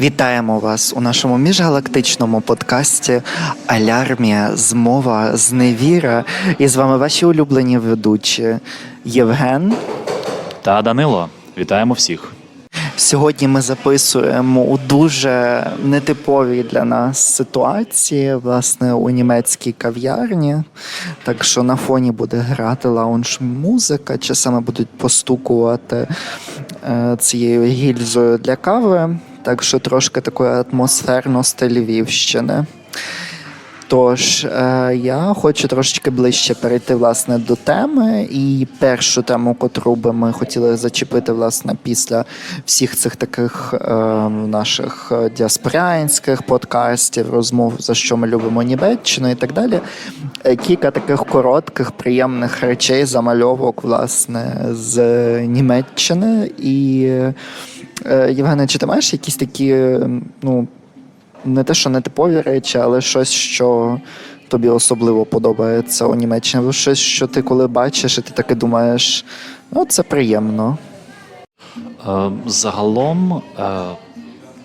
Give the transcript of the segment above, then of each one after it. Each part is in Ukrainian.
Вітаємо вас у нашому міжгалактичному подкасті Алярмія, змова, зневіра. І з вами ваші улюблені ведучі Євген. Та Данило, вітаємо всіх. Сьогодні ми записуємо у дуже нетиповій для нас ситуації, власне, у німецькій кав'ярні. Так що на фоні буде грати лаунж-музика, часами будуть постукувати е, цією гільзою для кави. Так що трошки такої атмосферності Львівщини. Тож е, я хочу трошечки ближче перейти власне до теми. І першу тему, котру би ми хотіли зачепити власне після всіх цих таких е, наших діаспорянських подкастів, розмов, за що ми любимо Німеччину і так далі. е, Кілька таких коротких, приємних речей, замальовок, власне, з Німеччини. І Євгене, чи ти маєш якісь такі, ну не те, що не типові речі, але щось, що тобі особливо подобається у Німеччині. Або щось, що ти коли бачиш, і ти таке думаєш, ну це приємно. Е, Загалом е,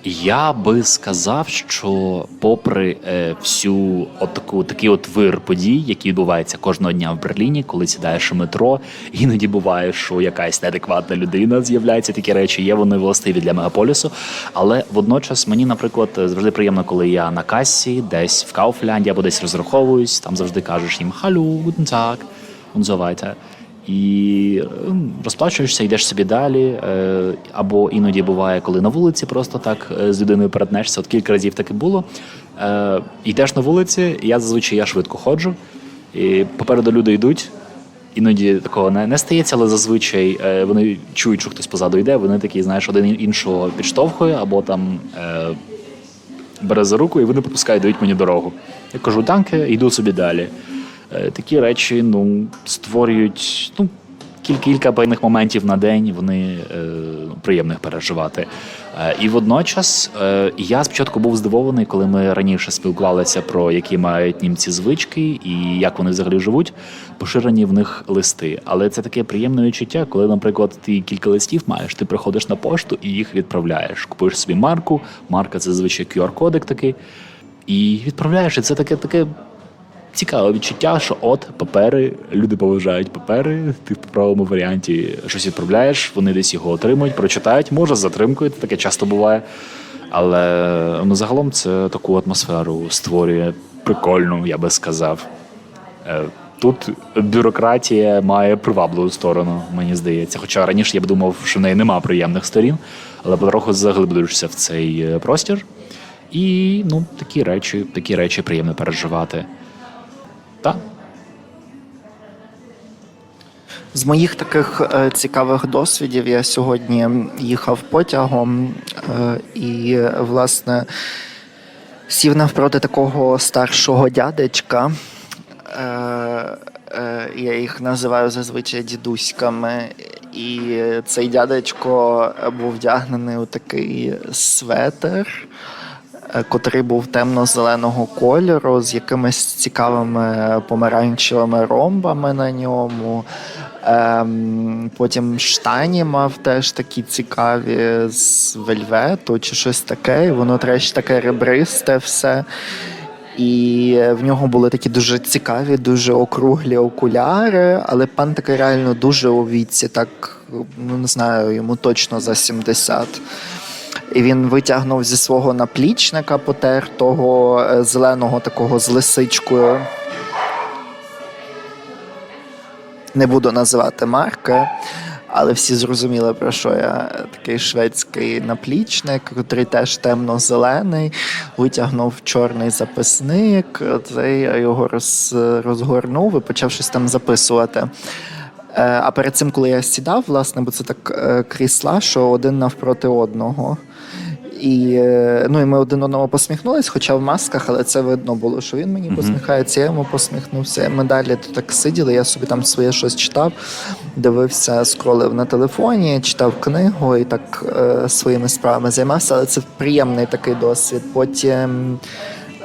я би сказав, що попри е, всю отаку такий от вир подій, який відбувається кожного дня в Берліні, коли сідаєш у метро, іноді буває, що якась неадекватна людина з'являється. Такі речі є вони властиві для мегаполісу. Але водночас мені, наприклад, завжди приємно, коли я на касі, десь в Кауфлянді або десь розраховуюсь, там завжди кажеш їм Халю, und so weiter. І ем, розплачуєшся, йдеш собі далі. е, Або іноді буває, коли на вулиці просто так е, з людиною перетнешся. От кілька разів таке було. Е, Йдеш на вулиці, я зазвичай я швидко ходжу, і попереду люди йдуть. Іноді такого не, не стається, але зазвичай вони чують, що хтось позаду йде. Вони такі, знаєш, один іншого підштовхує, або там бере за руку, і вони пропускають, дають мені дорогу. Я кажу, данке, йду собі далі. Е, Такі речі ну, створюють ну, кілька, певних моментів на день, вони е, приємно їх переживати. Е, і водночас я спочатку був здивований, коли ми раніше спілкувалися про які мають німці звички і як вони взагалі живуть, поширені в них листи. Але це таке приємне відчуття, коли, наприклад, ти кілька листів маєш, ти приходиш на пошту і їх відправляєш. Купуєш собі марку, марка це зазвичай QR-кодик такий, і відправляєш. І це таке таке цікаве відчуття, що от папери, люди поважають папери, ти в правому варіанті щось відправляєш, вони десь його отримують, прочитають, може з затримкою, таке часто буває. Але ну, загалом це таку атмосферу створює прикольну, я би сказав. Е, Тут бюрократія має привабливу сторону, мені здається. Хоча раніше я б думав, що в неї нема приємних сторін, але потроху заглиблюєшся в цей е, простір. І ну, такі речі, такі речі приємно переживати. Так. З моїх таких е, цікавих досвідів я сьогодні їхав потягом е, і, власне, сів навпроти такого старшого дядечка. Е, е, я їх називаю зазвичай дідуськами. І цей дядечко був вдягнений у такий светер, котрий був темно-зеленого кольору з якимись цікавими помаранчевими ромбами на ньому. Ем, потім штані мав теж такі цікаві з вельвету чи щось таке. І воно треш таке ребристе все. І в нього були такі дуже цікаві, дуже округлі окуляри, але пан такий реально дуже у віці, так ну не знаю, йому точно за 70. І він витягнув зі свого наплічника потертого е, зеленого такого з лисичкою. Не буду називати марки, але всі зрозуміли, про що я такий шведський наплічник, який теж темно-зелений, витягнув чорний записник, цей я його роз, розгорнув і почав щось там записувати. Е, А перед цим, коли я сідав, власне, бо це так е, крісла, що один навпроти одного. І, е, ну, і ми один одному посміхнулись, хоча в масках, але це видно було, що він мені посміхається, я йому посміхнувся. Ми далі тут так сиділи, я собі там своє щось читав, дивився, скролив на телефоні, читав книгу і так е, своїми справами займався, але це приємний такий досвід. Потім.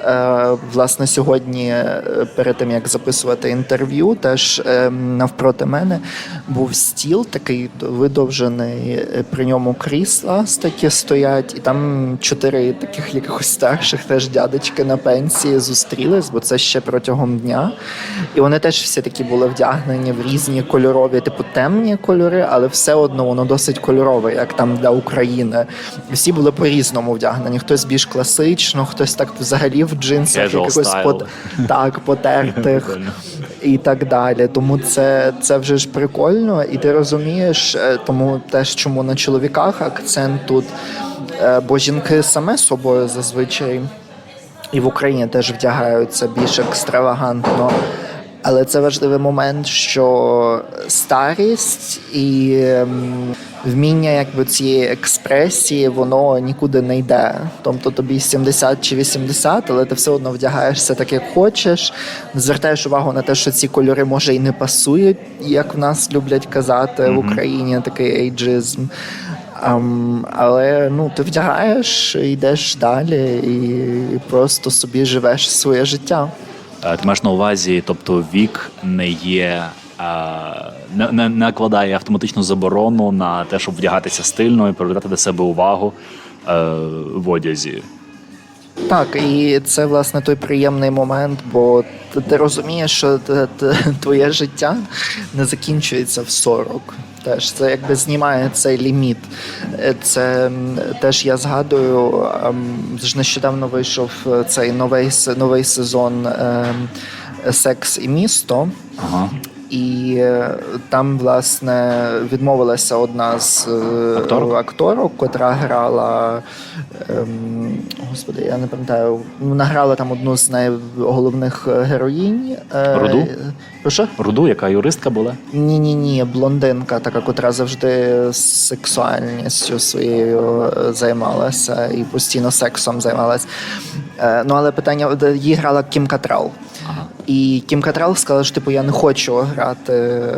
Е, Власне, сьогодні, е, перед тим як записувати інтерв'ю, теж е, навпроти мене був стіл такий видовжений, при ньому крісла такі стоять, і там чотири таких якихось старших теж дядечки на пенсії зустрілись, бо це ще протягом дня. І вони теж всі такі були вдягнені в різні кольорові, типу темні кольори, але все одно воно досить кольорове, як там для України. Всі були по-різному вдягнені. Хтось більш класично, хтось так взагалі в джинсах, Casual якихось style. так, потертих і так далі. Тому це, це вже ж прикольно, і ти розумієш, е, тому теж чому на чоловіках акцент тут, е, бо жінки саме собою зазвичай і в Україні теж вдягаються більш екстравагантно. Але це важливий момент, що старість і ем, вміння якби цієї експресії, воно нікуди не йде. Тобто тобі 70 чи 80, але ти все одно вдягаєшся так, як хочеш. Звертаєш увагу на те, що ці кольори може і не пасують, як в нас люблять казати в Україні, такий ейджизм. Ам, але ну, ти вдягаєш, йдеш далі і просто собі живеш своє життя. Е, Ти маєш на увазі, тобто вік не є. Не, не, не накладає автоматичну заборону на те, щоб вдягатися стильно і привертати до себе увагу е, в одязі. Так, і це власне той приємний момент, бо ти, ти розумієш, що т- т- твоє життя не закінчується в 40. Теж це якби знімає цей ліміт. Е, Це теж я згадую, ем, ж нещодавно вийшов цей новий новий сезон ем, Секс і місто. Ага. І е, там, власне, відмовилася одна з е, Акторок? акторок, котра грала. Ем, господи, я не пам'ятаю. Вона грала там одну з найголовних героїнь. Е, Руду? Прошу? Руду, яка юристка була? Ні, ні, ні, блондинка, така, котра завжди сексуальністю своєю е, займалася і постійно сексом займалася. Е, Ну, але питання її грала Кім Катрал. І Кім Катрал сказала, що типу я не хочу грати е,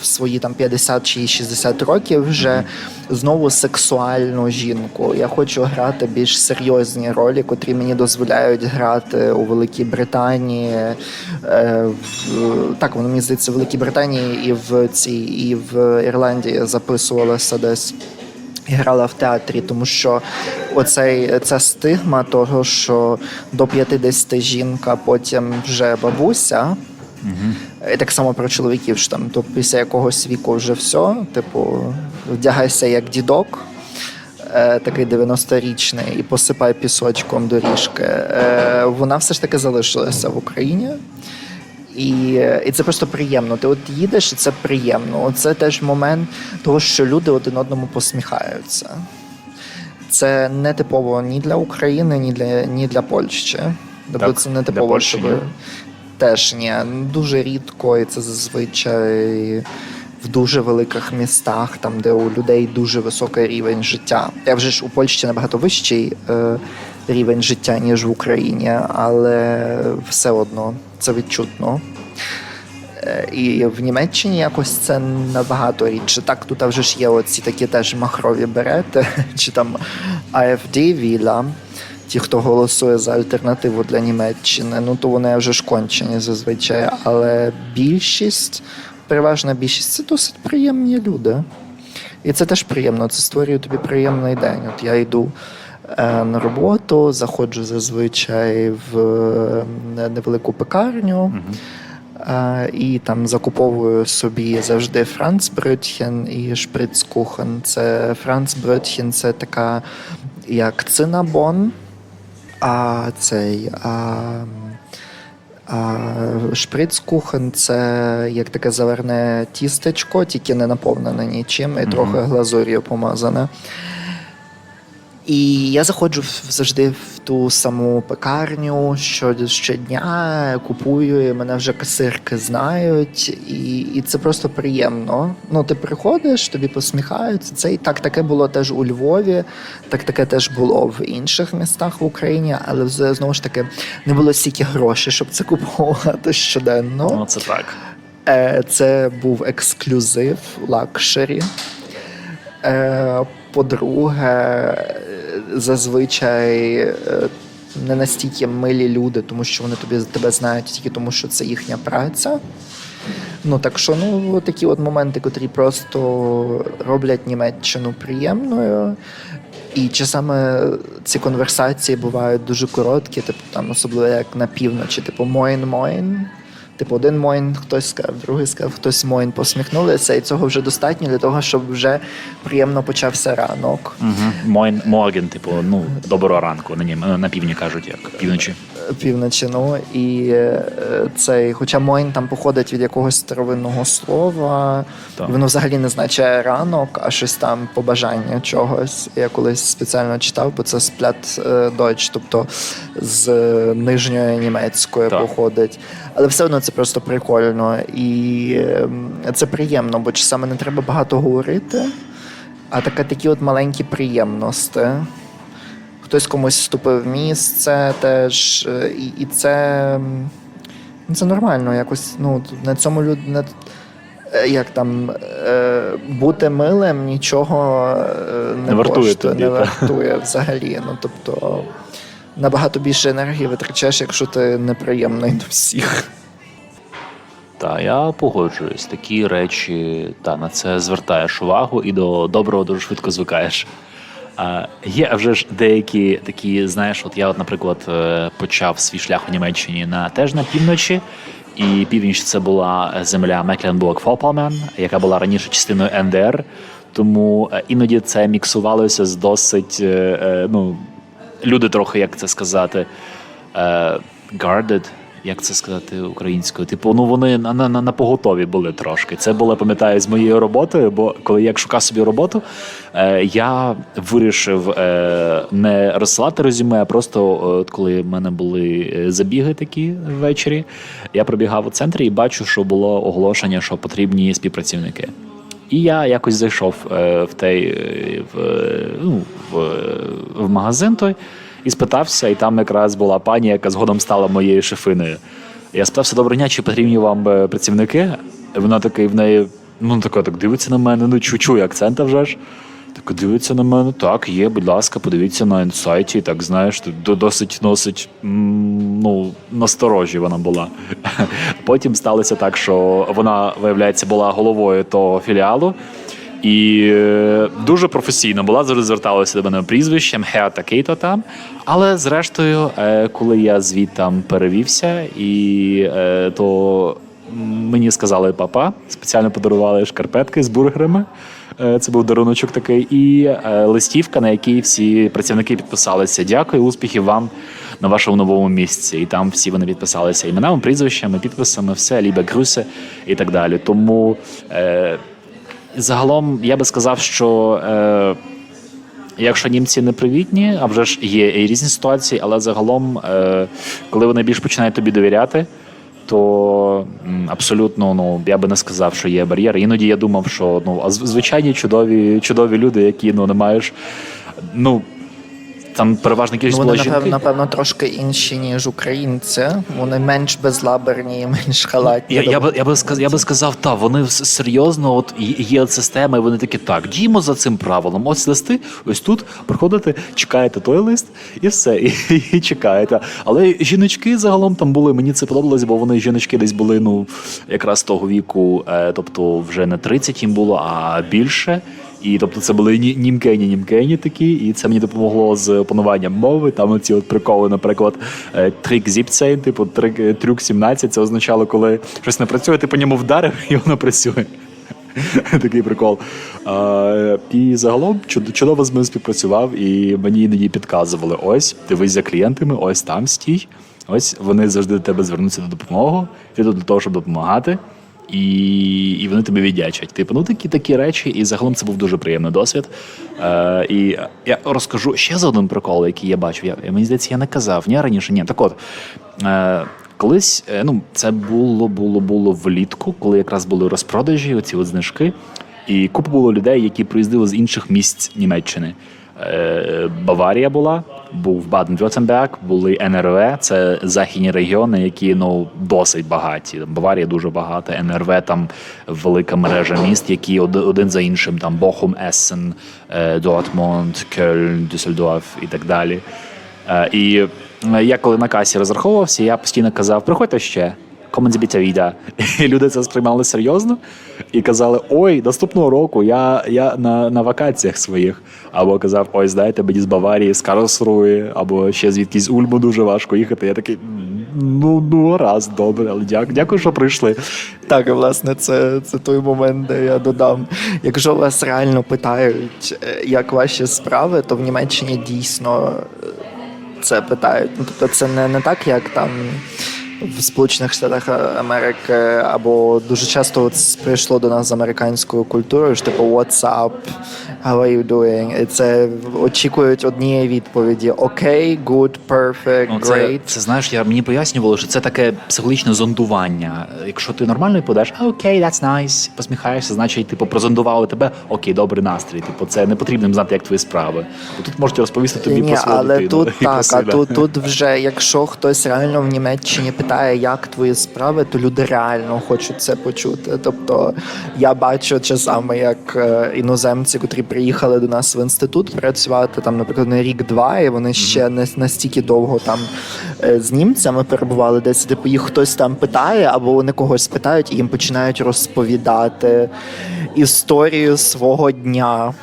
в свої там 50 чи 60 років вже знову сексуальну жінку. Я хочу грати більш серйозні ролі, котрі мені дозволяють грати у Великій Британії. Е, в, так, воно мені здається, в Великій Британії і в цій, і в Ірландії записувалася десь. Грала в театрі, тому що оцей ця стигма того, що до 50 жінка, потім вже бабуся. І так само про чоловіків що там, то після якогось віку вже все, типу, вдягайся як дідок, е, такий 90-річний, і посипай пісочком доріжки. Е, вона все ж таки залишилася в Україні. І, е, і це просто приємно. Ти от їдеш, і це приємно. Це теж момент того, що люди один одному посміхаються. Це не типово ні для України, ні для, ні для Польщі. Тобто Так, це не типово, щоб теж ні. Дуже рідко, і це зазвичай в дуже великих містах, там, де у людей дуже високий рівень життя. Я вже ж у Польщі набагато вищий е, рівень життя, ніж в Україні, але все одно це відчутно. Е, І в Німеччині якось це набагато рідше. Так, тут вже ж є оці такі теж махрові берети, чи там AfD Віла. Ті, хто голосує за альтернативу для Німеччини, ну то вони вже ж кончені зазвичай. Але більшість, переважна більшість це досить приємні люди. І це теж приємно. Це створює тобі приємний день. От я йду е, на роботу, заходжу зазвичай в е, невелику пекарню. Е, І там закуповую собі завжди Францбрötchen і шприцкухен. Це Францбрötchen – це така як цинабон, а цей а шприцкухен це як таке заверне тістечко, тільки не наповнене нічим, і трохи глазур'ю помазане. І я заходжу завжди в ту саму пекарню що, щодня, купую, і мене вже касирки знають, і, і це просто приємно. Ну, ти приходиш, тобі посміхаються. Це і так таке було теж у Львові, так таке теж було в інших містах в Україні, але знову ж таки не було стільки грошей, щоб це купувати щоденно. Ну, це так. Е, Це був ексклюзив, лакшері. По-друге, зазвичай е, не настільки милі люди, тому що вони тобі тебе знають тільки тому, що це їхня праця. Ну так що ну такі от моменти, котрі просто роблять Німеччину приємною. І часами ці конверсації бувають дуже короткі, типу там, особливо як на півночі, типу моїн-моїн. Типу, один моїн хтось сказав, другий сказав, хтось моїн посміхнулися, і цього вже достатньо для того, щоб вже приємно почався ранок. Угу. Мойн, Морген, типу, ну, доброго ранку. На, нім, на півдні кажуть, як півночі. Півночі. Ну і е, цей, хоча Мойн там походить від якогось старовинного слова, Так. воно взагалі не означає ранок, а щось там побажання чогось. Я колись спеціально читав, бо це сплят е, дойч, тобто з е, нижньої німецької Так. походить. Але все одно це просто прикольно і е, це приємно, бо часами не треба багато говорити, а таке такі от маленькі приємності хтось комусь вступив в місце теж. е, І, і це, ну, це нормально. Якось ну, на цьому люд... на... е, Як там е, бути милим нічого не, Не вартує коштує, тобі, не та. вартує взагалі. Ну, тобто набагато більше енергії витрачаєш, якщо ти неприємний до всіх. Та я погоджуюсь. Такі речі, та на це звертаєш увагу і до доброго дуже швидко звикаєш. Є вже ж деякі такі, знаєш, от я, от, наприклад, е, почав свій шлях у Німеччині на теж на півночі, і північ це була земля Мекленбург-Фопалмен, яка була раніше частиною НДР. Тому е, іноді це міксувалося з досить, е, ну, люди трохи, як це сказати, guarded, як це сказати українською? Типу, ну вони на, на, на, поготові були трошки. Це було, пам'ятаю, з моєю роботою, бо коли я шукав собі роботу, е, я вирішив е, не розсилати резюме, а просто от коли в мене були е, забіги такі ввечері, я пробігав у центрі і бачу, що було оголошення, що потрібні співпрацівники. І я якось зайшов е, в той е, в, е, ну, в, в магазин той і спитався, і там якраз була пані, яка згодом стала моєю шефиною. Я спитався, доброго дня, чи потрібні вам е, працівники? Вона така, і в неї, ну така, так дивиться на мене, ну чу, чує акцента вже ж. Так дивиться на мене, так, є, будь ласка, подивіться на інсайті, так знаєш, досить носить ну, насторожі вона була. Потім сталося так, що вона, виявляється, була головою того філіалу. І е, дуже професійно була, завжди зверталася до мене прізвищем, Хеа такий-то там. Але зрештою, е, коли я звідтам перевівся, і е, то мені сказали папа, спеціально подарували шкарпетки з бургерами. Це був даруночок такий, і листівка, на якій всі працівники підписалися. Дякую, успіхів вам на вашому новому місці. І там всі вони підписалися іменами, прізвищами, підписами, все, лібе грюсе і так далі. Тому загалом я би сказав, що. Е, Якщо німці не привітні, а вже ж є і різні ситуації, але загалом, е, коли вони більш починають тобі довіряти, то м, абсолютно ну я би не сказав, що є бар'єр. Іноді я думав, що ну а звичайні чудові, чудові люди, які ну не маєш. Ну там переважна Ну, кількість вони, була напевно, жінки. напевно, трошки інші, ніж українці. Вони менш безлаберні, менш халатні. Я, я, би, я, би сказав, я би сказав, та вони серйозно, от є- є система, і вони такі, так, діємо за цим правилом. Ось листи, ось тут приходите, чекаєте той лист, і все, і, і чекаєте. Але жіночки загалом там були, мені це подобалось, бо вони жіночки десь були, ну, якраз того віку, е, тобто вже не 30 їм було, а більше. І тобто це були ні- німкені, німкені такі, і це мені допомогло з опануванням мови. Там оці от приколи, наприклад, е, трик зіпцейн, типу трик, е, трюк 17, це означало, коли щось не працює, ти по ньому вдарив, і воно працює. Такий прикол. А, і загалом чудово з ними співпрацював, і мені іноді підказували: ось, дивись за клієнтами, ось там стій. Ось вони завжди до тебе звернуться до допомоги, ти тут для того, щоб допомагати. І, і вони тобі віддячать. Типу, ну такі такі речі, і загалом це був дуже приємний досвід. Е, і я розкажу ще за один прикол, який я бачив. Я, мені здається, я не казав ні раніше. Ні, так от е, колись, е, ну це було, було, було влітку, коли якраз були розпродажі, оці от знижки, і купа було людей, які приїздили з інших місць Німеччини. Е, Баварія була, був Баден-Вюртемберг, були НРВ, це західні регіони, які ну досить багаті. Баварія дуже багата, НРВ там велика мережа міст, які один за іншим там Бохум, Ессен, е, Дортмунд, Кельн, Дюссельдорф і так далі. Е, І я коли на касі розраховувався, я постійно казав: приходьте ще. Sie bitte. І люди це сприймали серйозно і казали: Ой, наступного року я, я на, на вакаціях своїх. Або казав, ой, знаєте, мені з Баварії, з Карлсруї, або ще звідкись з Ульму дуже важко їхати. Я такий, ну, ну раз, добре, але дякую, дякую, що прийшли. Так, і, власне, це, це той момент, де я додам. Якщо вас реально питають, е, як ваші справи, то в Німеччині дійсно е, це питають. Ну, тобто це не, не так, як там. В Сполучених Штатах Америки або дуже часто от прийшло до нас з американською культурою, що типу «What's up? How are you doing?» І це очікують однієї відповіді: окей, good, perfect, Ну, це, great. це знаєш, я мені пояснювало, що це таке психологічне зондування. Якщо ти нормально подаєш, окей, that's nice, посміхаєшся, значить, типу, прозондували тебе, окей, добрий настрій. Типу, це не потрібно знати, як твої справи. Бо тут можуть розповісти тобі Ні, про свою але дитину тут так, а тут, тут вже, якщо хтось реально в Німеччині питає, як твої справи, то люди реально хочуть це почути. Тобто я бачу часами, як е, іноземці, котрі приїхали до нас в інститут працювати, там, наприклад, на рік-два, і вони ще не настільки довго там е, з німцями перебували, десь типу їх хтось там питає, або вони когось питають і їм починають розповідати історію свого дня.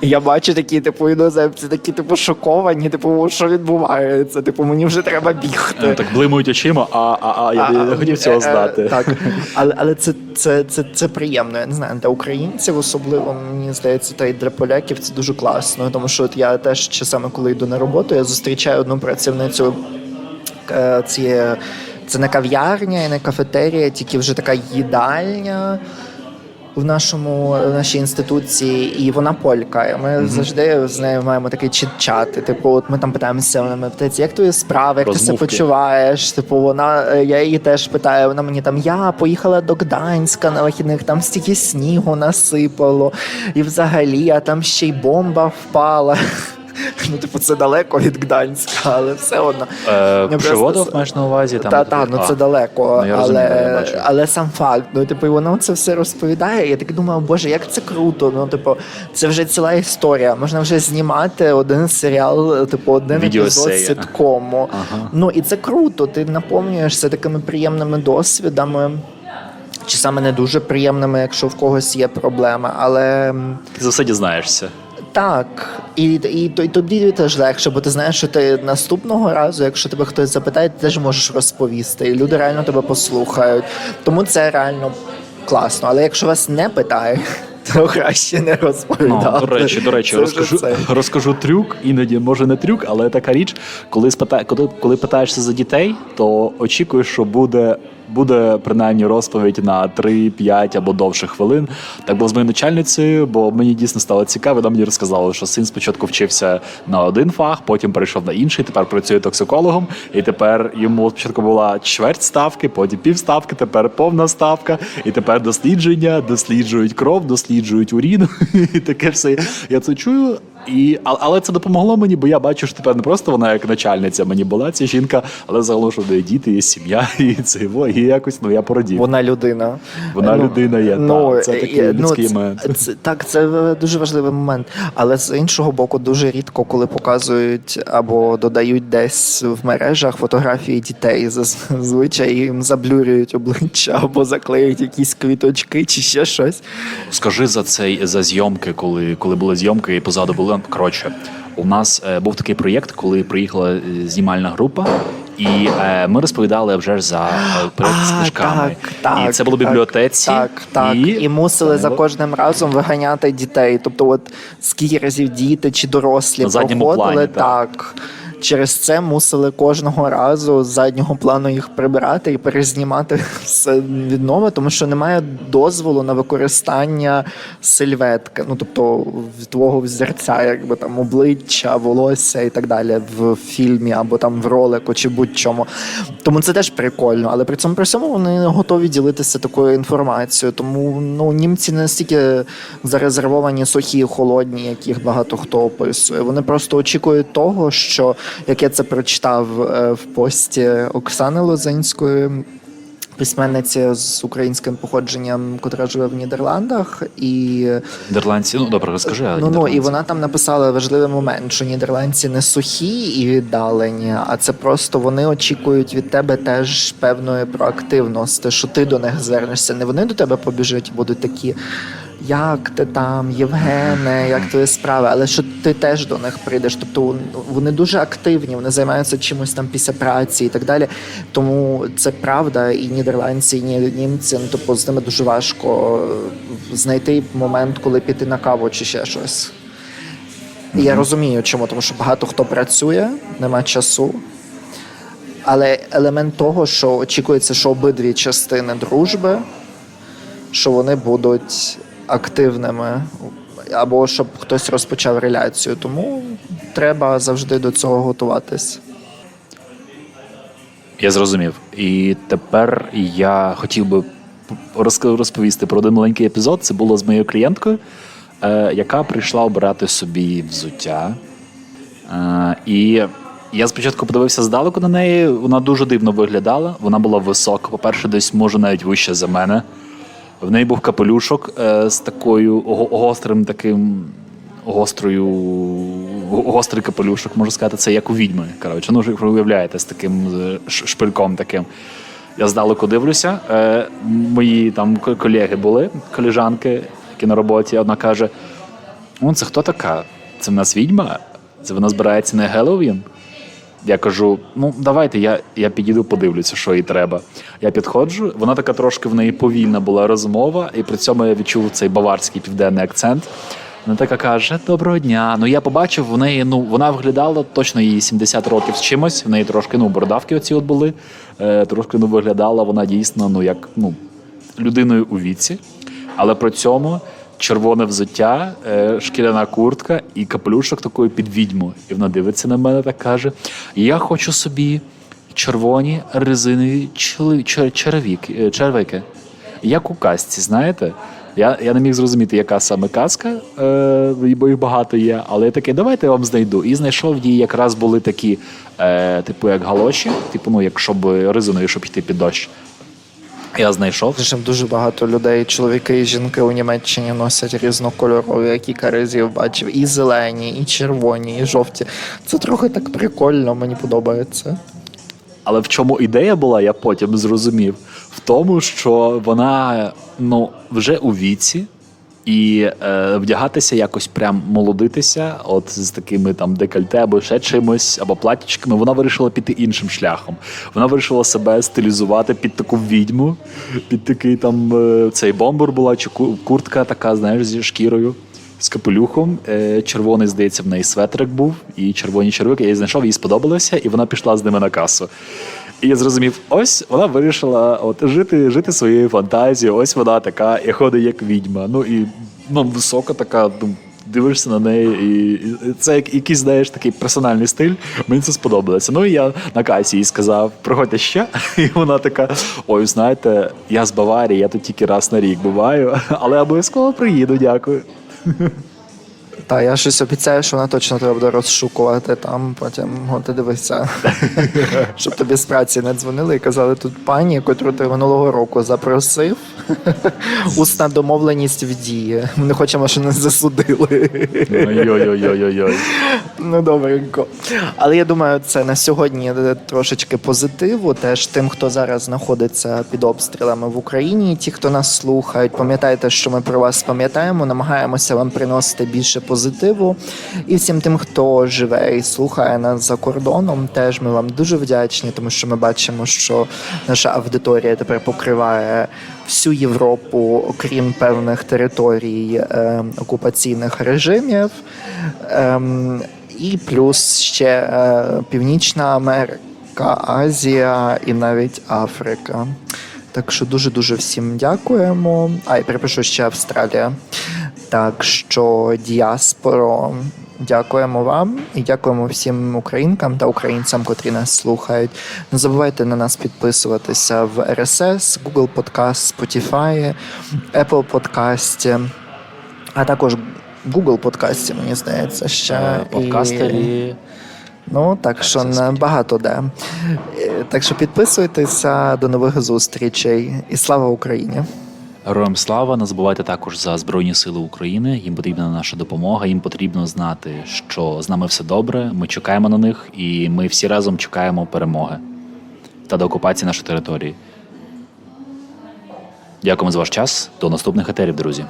І Я бачу такі, типу, іноземці, такі, типу, шоковані, типу, що відбувається? Типу, мені вже треба бігти. Так блимають очима, а, а, а я не хотів цього е, е, знати. Так, але, але це, це, це, це приємно. Я не знаю, для українців особливо, мені здається, та й для поляків це дуже класно. Тому що от я теж часами, коли йду на роботу, я зустрічаю одну працівницю е, цієї. Це не кав'ярня і не кафетерія, тільки вже така їдальня в нашому в нашій інституції, і вона полька. Ми завжди з нею маємо такий чит-чат. Типу, от ми там питаємося, вона мене питається, як твої справи, як ти себе почуваєш? Типу, вона е, я її теж питаю. Вона мені там я поїхала до Гданська на вихідних, там стільки снігу насипало, і взагалі, а там ще й бомба впала. Ну, типу, це далеко від Гданська, але все одно. Е, просто- маєш на увазі? Там, Та, та, ну це далеко, Ну, я розумію, я але, бачу. але сам факт. Ну, типу, і воно це все розповідає. Я так думав, боже, як це круто. Ну, типу, це вже ціла історія. Можна вже знімати один серіал, типу, один епізод Відеоесея. ситкому. Ага. Ну і це круто. Ти наповнюєшся такими приємними досвідами. Чи саме не дуже приємними, якщо в когось є проблеми, але м, Ти за все дізнаєшся. Так, і, і, і тобі теж легше, бо ти знаєш, що ти наступного разу, якщо тебе хтось запитає, ти теж можеш розповісти. І люди реально тебе послухають. Тому це реально класно. Але якщо вас не питають, то краще не Ну, розповідати. до речі, до речі, Це розкажу, це. розкажу трюк, іноді може не трюк, але така річ, коли спита... коли, коли питаєшся за дітей, то очікуєш, що буде. Буде принаймні розповідь на 3, 5 або довше хвилин. Так було з моєю начальницею, бо мені дійсно стало цікаво. Вона мені розказала, що син спочатку вчився на один фах, потім перейшов на інший, тепер працює токсикологом. І тепер йому спочатку була чверть ставки, потім пів ставки, тепер повна ставка, і тепер дослідження, досліджують кров, досліджують урін. І таке все. Я це чую. І, але це допомогло мені, бо я бачу, що тепер не просто вона як начальниця мені була ця жінка, але загалом, що неї діти, є сім'я, і це і якось ну я порадів. Вона людина. Вона Ну, людина є, та, це такий е, людський це, момент. Це, так, це е, дуже важливий момент. Але з іншого боку, дуже рідко, коли показують або додають десь в мережах фотографії дітей. Зазвичай їм заблюрюють обличчя або заклеюють якісь квіточки чи ще щось. Скажи за цей за зйомки, коли, коли були зйомки і позаду були. Коротше, у нас е, був такий проєкт, коли приїхала е, знімальна група. І е, ми розповідали вже за е, з А, книжками. так, так, і це було в бібліотеці. Так, так. І, мусили за кожним разом виганяти дітей. Тобто, от скільки разів діти чи дорослі На проходили, плані, так. так. Через це мусили кожного разу з заднього плану їх прибирати і перезнімати все відново, тому що немає дозволу на використання сельветки, ну тобто твого взірця, якби там обличчя, волосся і так далі в фільмі або там в ролику чи будь-чому. Тому це теж прикольно, але при цьому при всьому вони готові ділитися такою інформацією. Тому ну німці не настільки зарезервовані сухі, холодні, яких багато хто описує. Вони просто очікують того, що як я це прочитав е, в пості Оксани Лозинської. письменниця з українським походженням, котра живе в Нідерландах, і Нідерландці, ну добре, розкажи. Ну, ну і вона там написала важливий момент, що нідерландці не сухі і віддалені, а це просто вони очікують від тебе теж певної проактивності, що ти до них звернешся. Не вони до тебе побіжать, будуть такі. Як ти там, Євгене, як твої справи? Але що ти теж до них прийдеш? Тобто вони дуже активні, вони займаються чимось там після праці і так далі. Тому це правда, і нідерландці, і німці, ну тобто з ними дуже важко е, знайти момент, коли піти на каву чи ще щось. І я розумію, чому, тому що багато хто працює, нема часу. Але елемент того, що очікується, що обидві частини дружби, що вони будуть активними, або щоб хтось розпочав реляцію. Тому треба завжди до цього готуватись. Я зрозумів. І тепер я хотів би розповісти про один маленький епізод. Це було з моєю клієнткою, е, яка прийшла обирати собі взуття. Е, і я спочатку подивився здалеку на неї. Вона дуже дивно виглядала. Вона була висока. По-перше, десь може навіть вище за мене. В неї був капелюшок е, з такою гострим таким. Гострою, гострий капелюшок, можу сказати, це як у відьми. Коротше, ну ви уявляєте, з таким шпильком таким. Я здалеку дивлюся. Е, мої там колеги були, коліжанки, які на роботі. Одна каже: О, це хто така? Це в нас відьма? Це вона збирається на Геловін? Я кажу: ну давайте, я, я підійду, подивлюся, що їй треба. Я підходжу, вона така трошки в неї повільна була розмова, і при цьому я відчув цей баварський південний акцент. Вона така каже: Доброго дня. Ну я побачив, в неї ну вона виглядала точно їй 70 років з чимось. В неї трошки ну бородавки оці от були. Е, трошки ну виглядала вона дійсно ну як ну людиною у віці, але при цьому червоне взуття, е, шкіряна куртка і капелюшок такою під відьму. І вона дивиться на мене так каже: Я хочу собі червоні резинові чли- чер- черевіки, е, червики. Як у казці, знаєте? Я, я не міг зрозуміти, яка саме казка, е, бо їх багато є. Але я такий, давайте я вам знайду. І знайшов її якраз були такі, типу, як галоші, типу, ну, як щоб резинові, щоб йти під дощ. Я знайшов. Вже дуже багато людей, чоловіки і жінки у Німеччині носять різнокольорові, які каризів бачив. І зелені, і червоні, і жовті. Це трохи так прикольно, мені подобається. Але в чому ідея була, я потім зрозумів. В тому, що вона ну, вже у віці, і е, вдягатися якось прям молодитися, от з такими там декольте або ще чимось, або платічками, вона вирішила піти іншим шляхом. Вона вирішила себе стилізувати під таку відьму, під такий там е, цей бомбур була, чи ку- куртка така, знаєш, зі шкірою. З капелюхом, Е, червоний, здається, в неї светрик був, і червоні червики. Я її знайшов, їй сподобалося, і вона пішла з ними на касу. І я зрозумів, ось вона вирішила от жити, жити своєю фантазією. Ось вона така і ходить як відьма. Ну і ну, висока така. Ну, дивишся на неї, і це як якийсь, знаєш, такий персональний стиль. Мені це сподобалося. Ну і я на касі їй сказав, приходьте ще. І вона така: ой, знаєте, я з Баварії, я тут тільки раз на рік буваю, але обов'язково приїду, дякую. Та я щось обіцяю, що вона точно треба буде розшукувати там, потім от ти дивися, щоб тобі з праці не дзвонили і казали, тут пані, котру ти минулого року запросив. Усна домовленість в дії. Ми не хочемо, щоб нас засудили. Ой-ой-ой-ой-ой. Ну, добренько. Але я думаю, це на сьогодні трошечки позитиву. Теж тим, хто зараз знаходиться під обстрілами в Україні, ті, хто нас слухають, пам'ятайте, що ми про вас пам'ятаємо, намагаємося вам приносити більше позитиву. І всім тим, хто живе і слухає нас за кордоном, теж ми вам дуже вдячні, тому що ми бачимо, що наша аудиторія тепер покриває всю Європу, окрім певних територій е, окупаційних режимів. Ем, і плюс ще е, Північна Америка, Азія і навіть Африка. Так що дуже-дуже всім дякуємо. А, і перепишу ще Австралія. Так що діаспоро, дякуємо вам і дякуємо всім українкам та українцям, котрі нас слухають. Не забувайте на нас підписуватися в RSS, Google Podcast, Spotify, Apple Podcast, а також Google подкасті, мені здається, ще. І- Подкастері. Ну, так що не багато де. Е, Так що підписуйтеся, до нових зустрічей і слава Україні! Героям слава, не забувайте також за Збройні Сили України. Їм потрібна наша допомога. Їм потрібно знати, що з нами все добре. Ми чекаємо на них, і ми всі разом чекаємо перемоги та до окупації нашої території. Дякуємо за ваш час. До наступних етерів, друзі.